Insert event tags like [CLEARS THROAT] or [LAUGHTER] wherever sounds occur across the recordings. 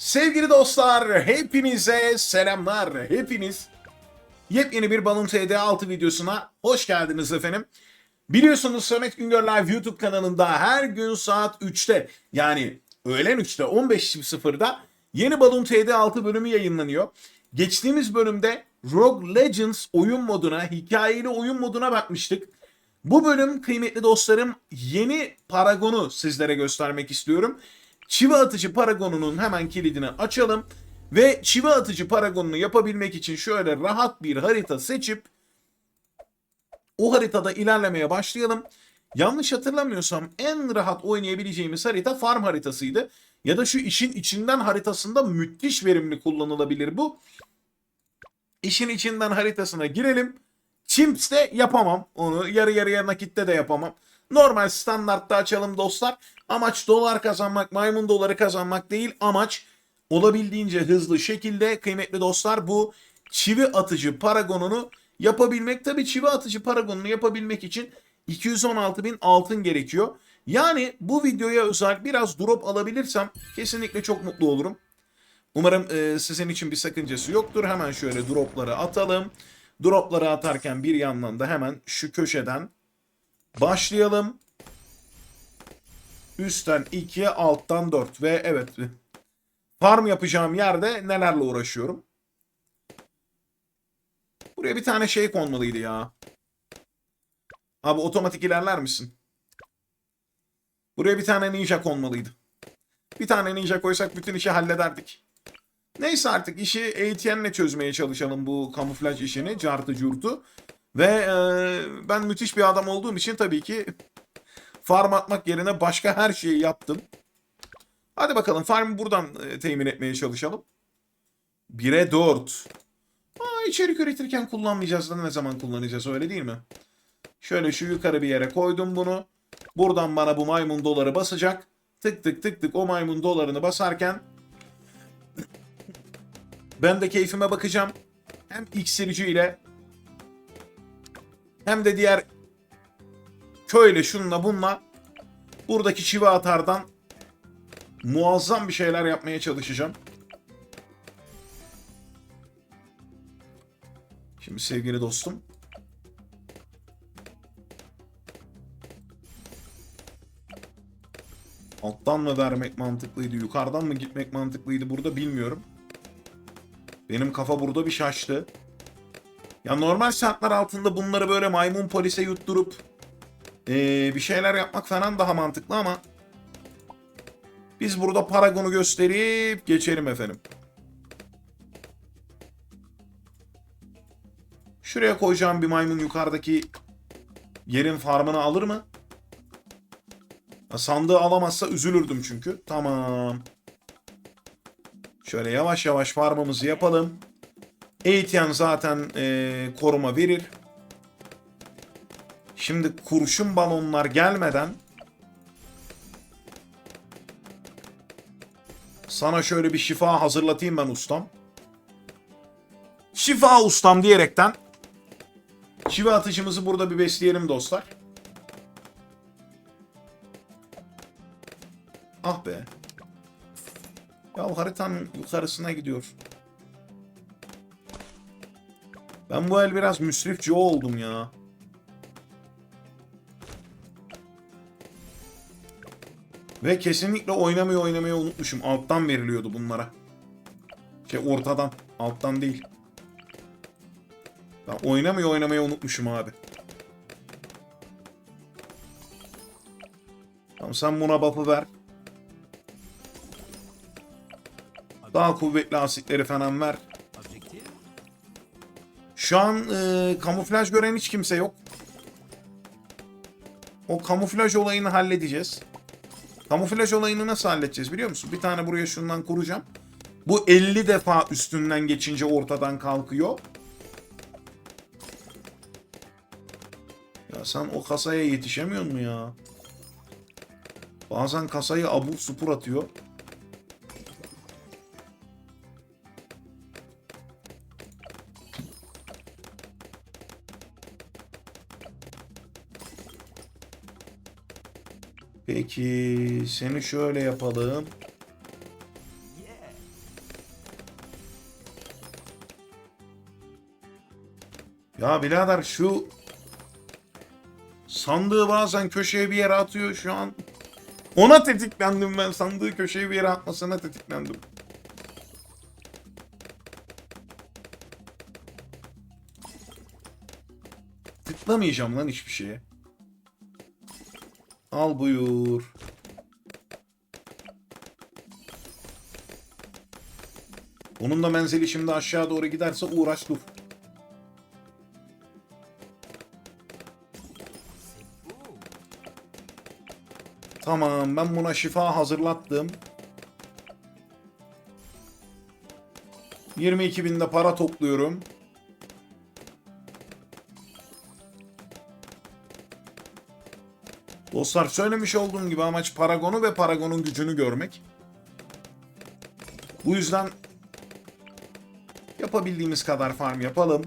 Sevgili dostlar, hepinize selamlar. Hepiniz yepyeni bir Balon TD 6 videosuna hoş geldiniz efendim. Biliyorsunuz Samet Güngör Live YouTube kanalında her gün saat 3'te yani öğlen 3'te 15.00'da yeni Balon TD 6 bölümü yayınlanıyor. Geçtiğimiz bölümde Rogue Legends oyun moduna, hikayeli oyun moduna bakmıştık. Bu bölüm kıymetli dostlarım yeni Paragon'u sizlere göstermek istiyorum. Çivi atıcı Paragon'unun hemen kilidini açalım. Ve çivi atıcı Paragon'unu yapabilmek için şöyle rahat bir harita seçip o haritada ilerlemeye başlayalım. Yanlış hatırlamıyorsam en rahat oynayabileceğimiz harita farm haritasıydı. Ya da şu işin içinden haritasında müthiş verimli kullanılabilir bu. İşin içinden haritasına girelim. Chimps'te yapamam. Onu yarı yarıya nakitte de yapamam. Normal standartta açalım dostlar. Amaç dolar kazanmak, maymun doları kazanmak değil. Amaç olabildiğince hızlı şekilde kıymetli dostlar bu çivi atıcı paragonunu yapabilmek. Tabii çivi atıcı paragonunu yapabilmek için 216 bin altın gerekiyor. Yani bu videoya özel biraz drop alabilirsem kesinlikle çok mutlu olurum. Umarım e, sizin için bir sakıncası yoktur. Hemen şöyle dropları atalım. Dropları atarken bir yandan da hemen şu köşeden başlayalım. Üstten 2, alttan 4 ve evet farm yapacağım yerde nelerle uğraşıyorum. Buraya bir tane şey konmalıydı ya. Abi otomatik ilerler misin? Buraya bir tane ninja konmalıydı. Bir tane ninja koysak bütün işi hallederdik. Neyse artık işi ATN'le çözmeye çalışalım bu kamuflaj işini, cartı curtu. Ve e, ben müthiş bir adam olduğum için tabii ki farm atmak yerine başka her şeyi yaptım. Hadi bakalım farmı buradan e, temin etmeye çalışalım. 1'e 4. Aa, içerik üretirken kullanmayacağız da ne zaman kullanacağız öyle değil mi? Şöyle şu yukarı bir yere koydum bunu. Buradan bana bu maymun doları basacak. Tık tık tık tık o maymun dolarını basarken [CLEARS THROAT] ben de keyfime bakacağım. Hem iksirci ile hem de diğer köyle şunla bunla buradaki çivi atardan muazzam bir şeyler yapmaya çalışacağım. Şimdi sevgili dostum. Alttan mı vermek mantıklıydı, yukarıdan mı gitmek mantıklıydı burada bilmiyorum. Benim kafa burada bir şaştı. Ya normal şartlar altında bunları böyle maymun polise yutturup ee, bir şeyler yapmak falan daha mantıklı ama biz burada Paragon'u gösterip geçelim efendim. Şuraya koyacağım bir maymun yukarıdaki yerin farmını alır mı? Sandığı alamazsa üzülürdüm çünkü. Tamam. Şöyle yavaş yavaş farmımızı yapalım. ATN zaten e, koruma verir. Şimdi kurşun balonlar gelmeden sana şöyle bir şifa hazırlatayım ben ustam. Şifa ustam diyerekten çivi atışımızı burada bir besleyelim dostlar. Ah be. Ya haritanın yukarısına gidiyor. Ben bu el biraz müsrifçi oldum ya. Ve kesinlikle oynamayı oynamayı unutmuşum. Alttan veriliyordu bunlara. Şey ortadan. Alttan değil. Ben oynamayı oynamayı unutmuşum abi. Tamam sen buna buff'ı ver. Daha kuvvetli asitleri falan ver. Şu an e, kamuflaj gören hiç kimse yok. O kamuflaj olayını halledeceğiz. Kamuflaj olayını nasıl halledeceğiz biliyor musun? Bir tane buraya şundan kuracağım. Bu 50 defa üstünden geçince ortadan kalkıyor. Ya sen o kasaya yetişemiyor mu ya? Bazen kasayı abur supur atıyor. Peki seni şöyle yapalım. Ya birader şu sandığı bazen köşeye bir yere atıyor şu an. Ona tetiklendim ben sandığı köşeye bir yere atmasına tetiklendim. Tıklamayacağım lan hiçbir şeye. Al buyur. Onun da menzili şimdi aşağı doğru giderse uğraş dur. Tamam ben buna şifa hazırlattım. 22 binde para topluyorum. Dostlar söylemiş olduğum gibi amaç Paragon'u ve Paragon'un gücünü görmek. Bu yüzden yapabildiğimiz kadar farm yapalım.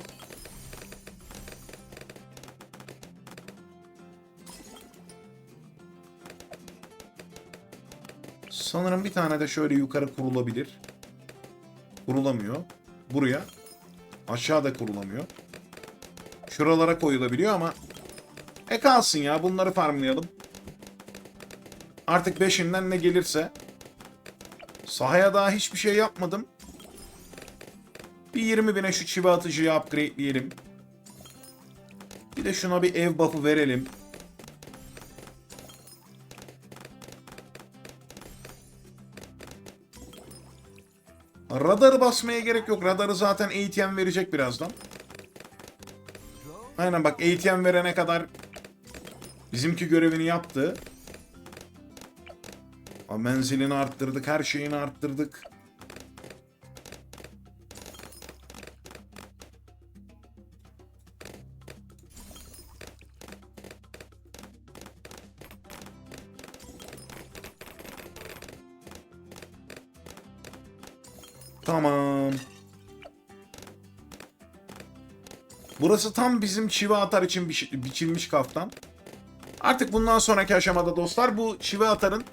Sanırım bir tane de şöyle yukarı kurulabilir. Kurulamıyor. Buraya. Aşağıda kurulamıyor. Şuralara koyulabiliyor ama e kalsın ya bunları farmlayalım. Artık beşinden ne gelirse. Sahaya daha hiçbir şey yapmadım. Bir 20 bine şu çivi atıcıyı upgrade'leyelim. Bir de şuna bir ev buff'ı verelim. Radarı basmaya gerek yok. Radarı zaten ATM verecek birazdan. Aynen bak ATM verene kadar bizimki görevini yaptı. Menzilini arttırdık, her şeyini arttırdık. Tamam. Burası tam bizim çivi atar için biç- biçilmiş kaftan. Artık bundan sonraki aşamada dostlar bu çivi atarın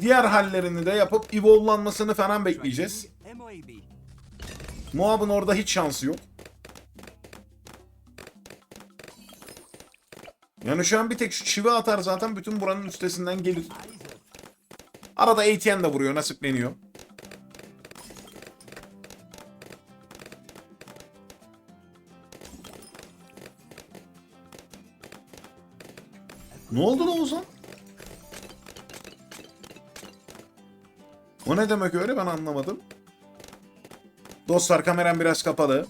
diğer hallerini de yapıp evolve'lanmasını falan bekleyeceğiz. MOAB. Muhab'ın orada hiç şansı yok. Yani şu an bir tek şu çivi atar zaten bütün buranın üstesinden gelir. Arada ATN de vuruyor, nasipleniyor. Ne oldu lan Ozan? O ne demek öyle ben anlamadım. Dostlar kameram biraz kapalı.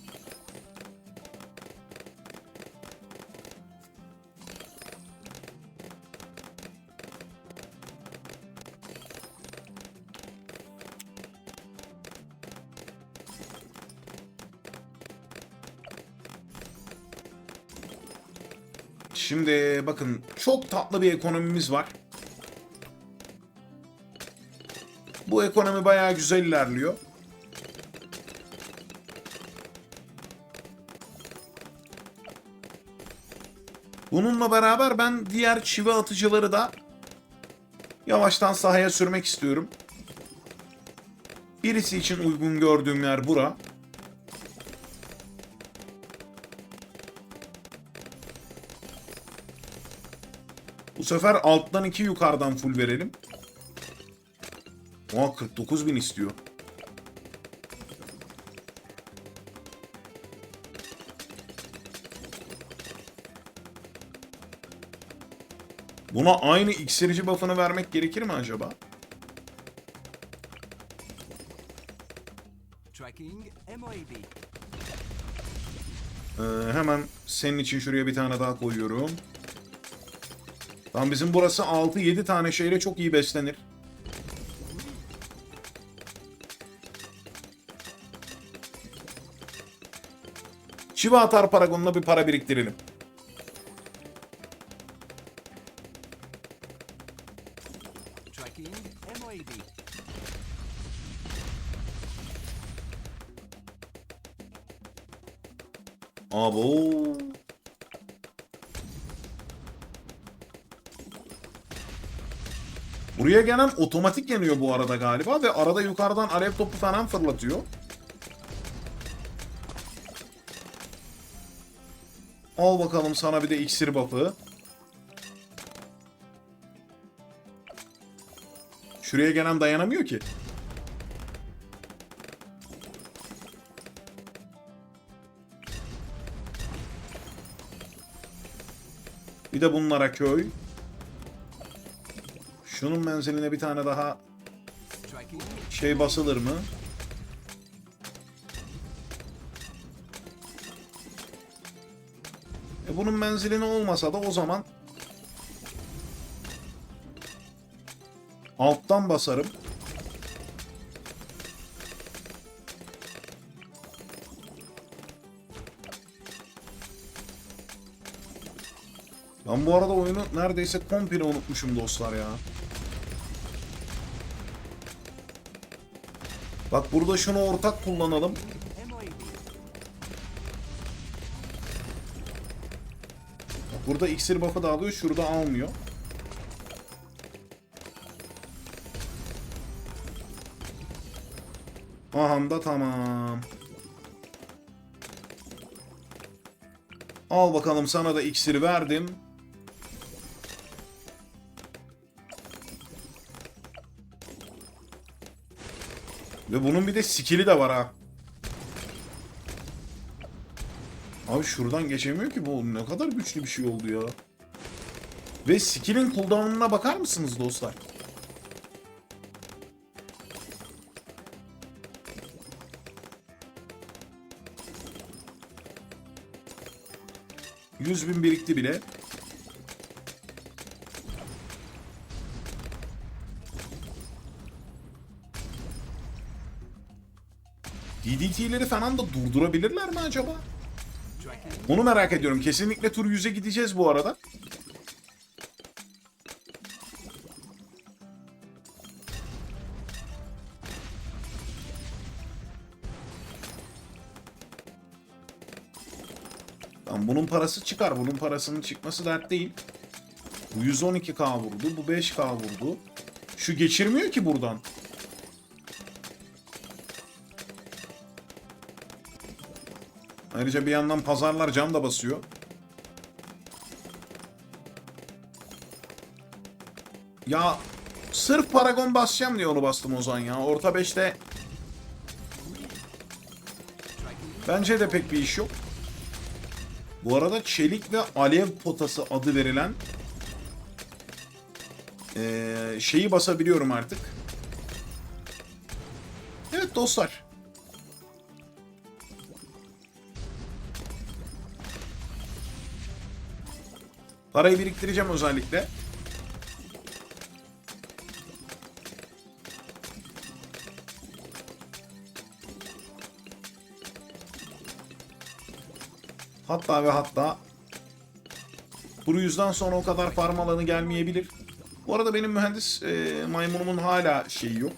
Şimdi bakın çok tatlı bir ekonomimiz var. Ekonomi bayağı güzel ilerliyor. Bununla beraber ben diğer çivi atıcıları da yavaştan sahaya sürmek istiyorum. Birisi için uygun gördüğüm yer bura. Bu sefer alttan iki yukarıdan full verelim. Oha 49 bin istiyor. Buna aynı iksirici buff'ını vermek gerekir mi acaba? Ee, hemen senin için şuraya bir tane daha koyuyorum. Tamam bizim burası 6-7 tane şeyle çok iyi beslenir. Çiva atar paragonuna bir para biriktirelim. Abo. Buraya gelen otomatik yanıyor bu arada galiba ve arada yukarıdan alev topu falan fırlatıyor. Al bakalım sana bir de iksir buff'ı. Şuraya gelen dayanamıyor ki. Bir de bunlara köy. Şunun menziline bir tane daha şey basılır mı? Bunun menzilini olmasa da o zaman alttan basarım. Ben bu arada oyunu neredeyse komple unutmuşum dostlar ya. Bak burada şunu ortak kullanalım. Burada iksir buff'ı da alıyor, şurada almıyor. Aham da tamam. Al bakalım sana da iksiri verdim. Ve bunun bir de skill'i de var ha. Abi şuradan geçemiyor ki bu ne kadar güçlü bir şey oldu ya. Ve skill'in cooldown'una bakar mısınız dostlar? Yüz bin birikti bile. DDT'leri falan da durdurabilirler mi acaba? Onu merak ediyorum. Kesinlikle tur 100'e gideceğiz bu arada. Tamam, bunun parası çıkar. Bunun parasının çıkması dert değil. Bu 112k vurdu. Bu 5k vurdu. Şu geçirmiyor ki buradan. Ayrıca bir yandan pazarlar cam da basıyor. Ya sırf Paragon basacağım diye onu bastım o zaman ya. Orta 5'te Tracking. bence de pek bir iş yok. Bu arada çelik ve alev potası adı verilen eee, şeyi basabiliyorum artık. Evet dostlar. Parayı biriktireceğim özellikle. Hatta ve hatta bu yüzden sonra o kadar farm alanı gelmeyebilir. Bu arada benim mühendis e, maymunumun hala şeyi yok.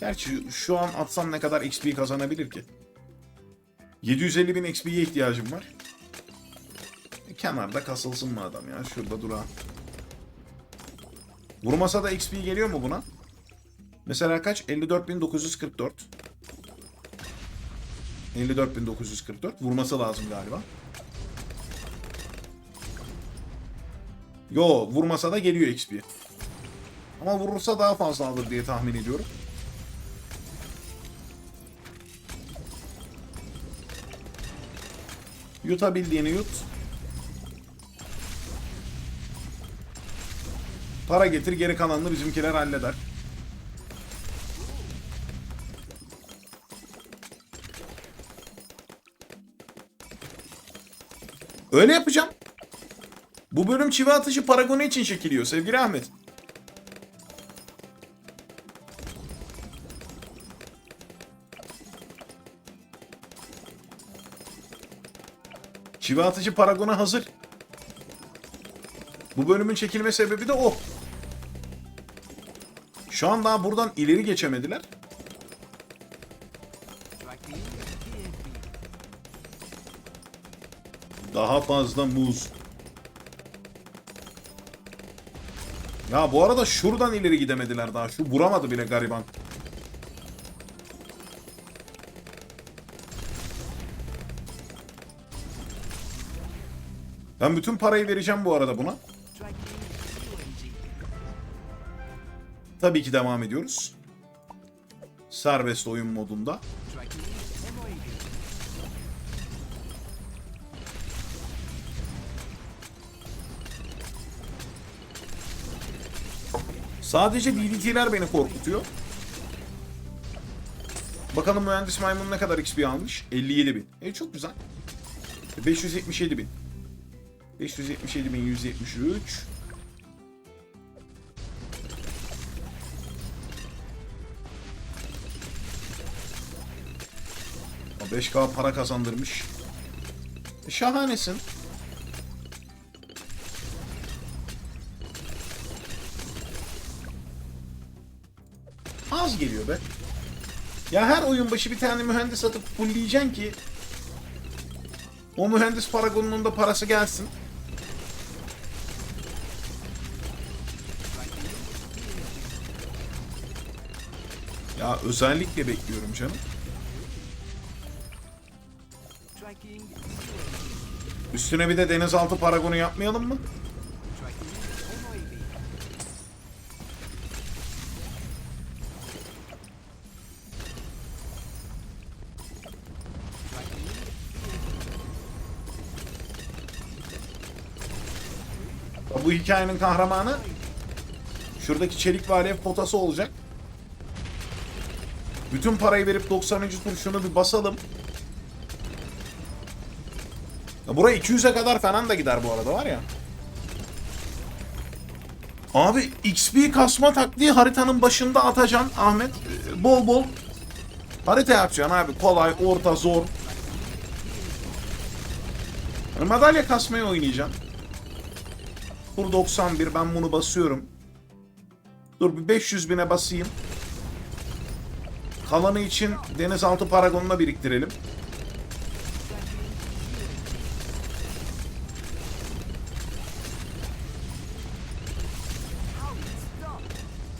Gerçi şu an atsam ne kadar XP kazanabilir ki? 750 bin XP'ye ihtiyacım var. Kenarda kasılsın mı adam ya? Şurada dura. Vurmasa da XP geliyor mu buna? Mesela kaç? 54.944. 54.944. Vurması lazım galiba. Yo vurmasa da geliyor XP. Ama vurursa daha fazla alır diye tahmin ediyorum. Yutabildiğini yut. Para getir geri kalanını bizimkiler halleder. Öyle yapacağım. Bu bölüm çivi atışı paragonu için çekiliyor sevgili Ahmet. Çivi atıcı paragona hazır. Bu bölümün çekilme sebebi de o. Şu an daha buradan ileri geçemediler. Daha fazla muz. Ya bu arada şuradan ileri gidemediler daha. Şu vuramadı bile gariban. Ben bütün parayı vereceğim bu arada buna. Tabii ki devam ediyoruz. Serbest oyun modunda. Sadece DDT'ler beni korkutuyor. Bakalım mühendis maymun ne kadar XP almış? 57 bin. E çok güzel. 577 bin. 577 bin 173. 5K para kazandırmış. Şahanesin. Az geliyor be. Ya her oyun başı bir tane mühendis atıp fullleyeceksin ki o mühendis paragonunun da parası gelsin. Ya özellikle bekliyorum canım. Üstüne bir de denizaltı paragonu yapmayalım mı? Bu hikayenin kahramanı şuradaki çelik ve potası olacak. Bütün parayı verip 90. tur şunu bir basalım. Buraya 200'e kadar falan da gider bu arada var ya. Abi XP kasma taktiği haritanın başında atacaksın Ahmet. Ee, Bol bol harita yapacaksın abi. Kolay, orta, zor. Madalya kasmayı oynayacaksın. Tur 91 ben bunu basıyorum. Dur bir 500 bine basayım. Kalanı için denizaltı paragonuna biriktirelim.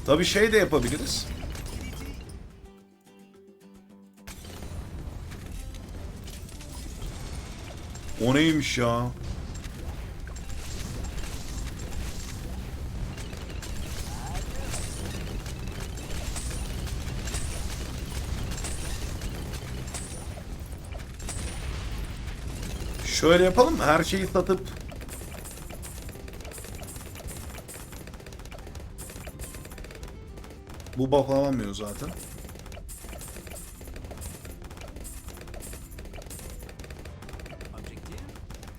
Tabi şey de yapabiliriz. O neymiş ya? Şöyle yapalım? Her şeyi satıp Bu buff alamıyor zaten.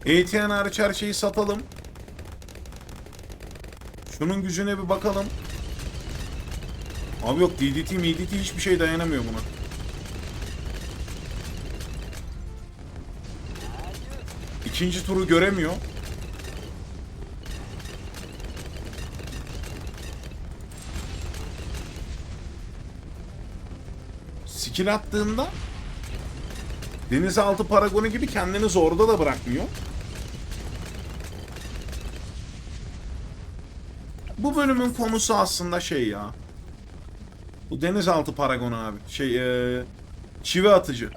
ATN hariç her şeyi satalım. Şunun gücüne bir bakalım. Abi yok DDT MDT hiçbir şey dayanamıyor buna. İkinci turu göremiyor. Skill attığında denizaltı paragonu gibi kendini zorda da bırakmıyor. Bu bölümün konusu aslında şey ya. Bu denizaltı paragonu abi. Şey eee çivi atıcı.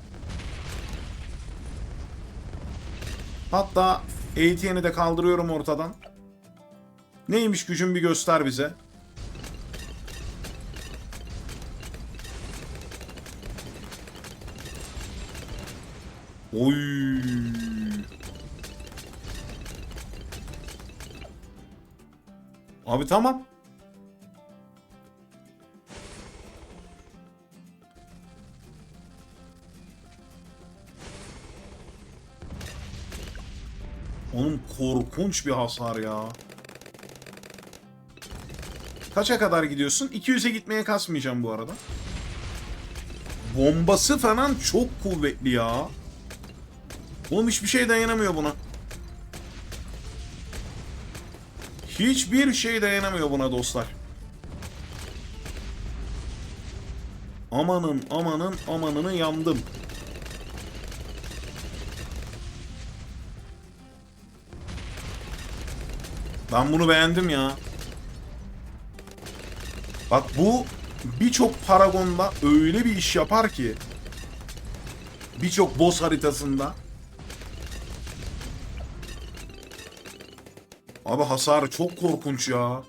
Hatta ATN'i de kaldırıyorum ortadan. Neymiş gücün bir göster bize. Oy. Abi tamam. Onun korkunç bir hasar ya. Kaça kadar gidiyorsun? 200'e gitmeye kasmayacağım bu arada. Bombası falan çok kuvvetli ya. Oğlum hiçbir şey dayanamıyor buna. Hiçbir şey dayanamıyor buna dostlar. Amanın amanın amanını yandım. Ben bunu beğendim ya. Bak bu birçok Paragon'da öyle bir iş yapar ki birçok boss haritasında Abi hasarı çok korkunç ya.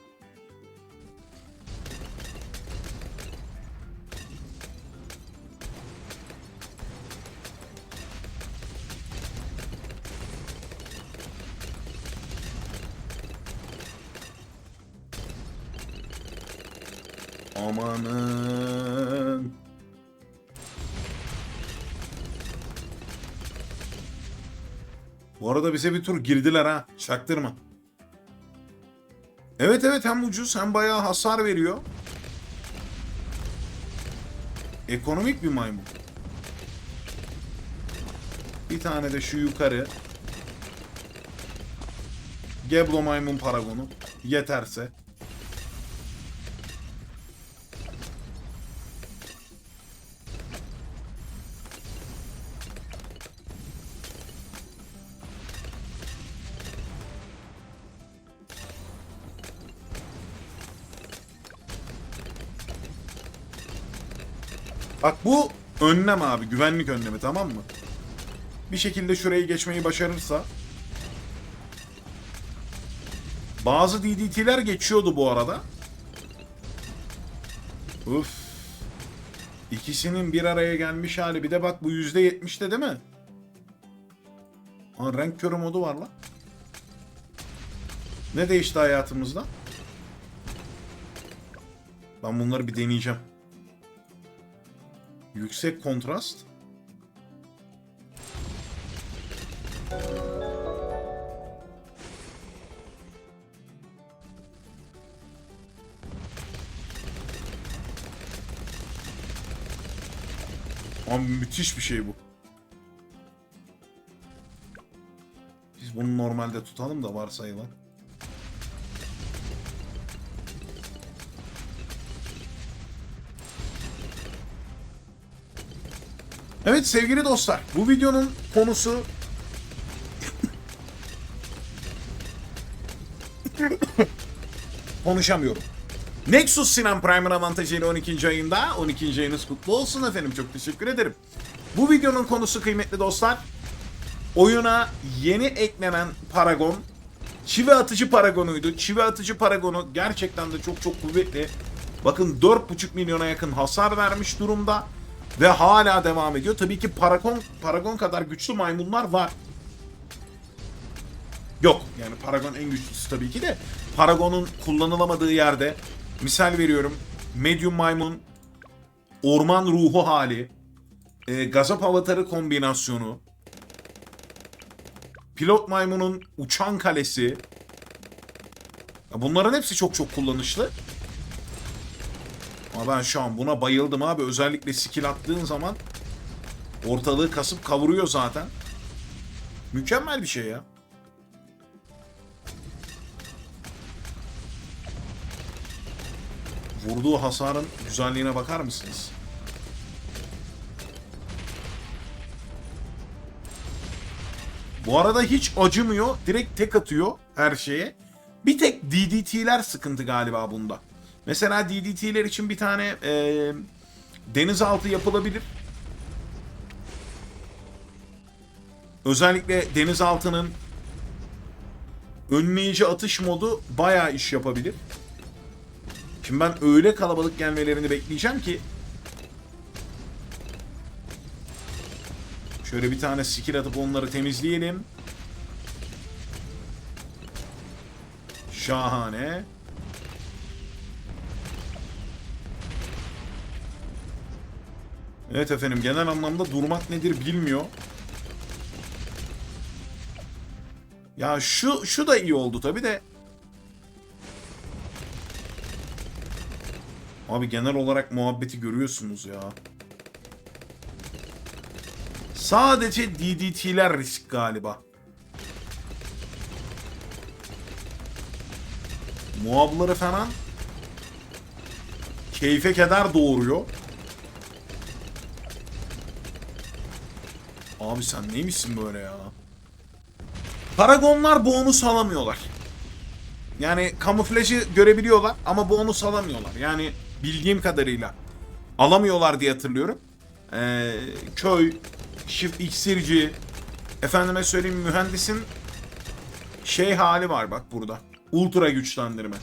Amanın. Bu arada bize bir tur girdiler ha. Çaktırma. Evet hem ucuz hem bayağı hasar veriyor. Ekonomik bir maymun. Bir tane de şu yukarı. Geblo maymun paragonu. Yeterse. Bak bu önlem abi. Güvenlik önlemi tamam mı? Bir şekilde şurayı geçmeyi başarırsa. Bazı DDT'ler geçiyordu bu arada. Uf. İkisinin bir araya gelmiş hali. Bir de bak bu %70'te değil mi? Aa, renk körü modu var lan. Ne değişti hayatımızda? Ben bunları bir deneyeceğim. Yüksek kontrast. Abi müthiş bir şey bu. Biz bunu normalde tutalım da varsayılan. Evet sevgili dostlar bu videonun konusu konuşamıyorum. Nexus Sinan Prime'ın avantajıyla 12. ayında 12. ayınız kutlu olsun efendim çok teşekkür ederim. Bu videonun konusu kıymetli dostlar oyuna yeni eklenen Paragon çivi atıcı Paragon'uydu. Çivi atıcı Paragon'u gerçekten de çok çok kuvvetli. Bakın 4.5 milyona yakın hasar vermiş durumda ve hala devam ediyor. Tabii ki Paragon Paragon kadar güçlü maymunlar var. Yok yani Paragon en güçlüsü tabii ki de Paragon'un kullanılamadığı yerde misal veriyorum Medium maymun orman ruhu hali e, gazap avatarı kombinasyonu pilot maymunun uçan kalesi bunların hepsi çok çok kullanışlı. Ama ben şu an buna bayıldım abi. Özellikle skill attığın zaman ortalığı kasıp kavuruyor zaten. Mükemmel bir şey ya. Vurduğu hasarın güzelliğine bakar mısınız? Bu arada hiç acımıyor. Direkt tek atıyor her şeye. Bir tek DDT'ler sıkıntı galiba bunda. Mesela DDT'ler için bir tane e, denizaltı yapılabilir. Özellikle denizaltının önleyici atış modu bayağı iş yapabilir. Şimdi ben öyle kalabalık gelmelerini bekleyeceğim ki Şöyle bir tane skill atıp onları temizleyelim. Şahane. Evet efendim genel anlamda durmak nedir bilmiyor. Ya şu şu da iyi oldu tabi de. Abi genel olarak muhabbeti görüyorsunuz ya. Sadece DDT'ler risk galiba. Muhabları falan keyfe keder doğuruyor. Abi sen neymişsin böyle ya? Paragonlar bonus alamıyorlar. Yani kamuflajı görebiliyorlar ama bonus alamıyorlar. Yani bildiğim kadarıyla alamıyorlar diye hatırlıyorum. Ee, köy, şif iksirci, efendime söyleyeyim mühendisin şey hali var bak burada. ultra güçlendirme.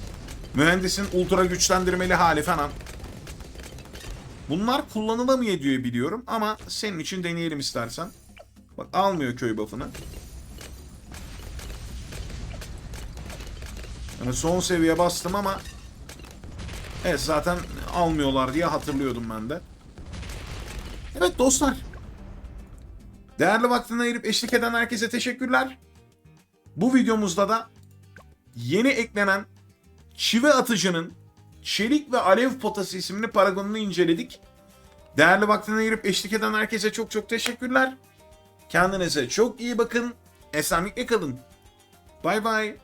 Mühendisin ultra güçlendirmeli hali falan. Bunlar kullanılamıyor diye biliyorum ama senin için deneyelim istersen. Bak almıyor köy buff'ını. Yani son seviye bastım ama Evet zaten almıyorlar diye hatırlıyordum ben de. Evet dostlar. Değerli vaktini ayırıp eşlik eden herkese teşekkürler. Bu videomuzda da yeni eklenen çivi atıcının çelik ve alev potası isimli paragonunu inceledik. Değerli vaktini ayırıp eşlik eden herkese çok çok teşekkürler. Kendinize çok iyi bakın. Esenlikle kalın. Bay bay.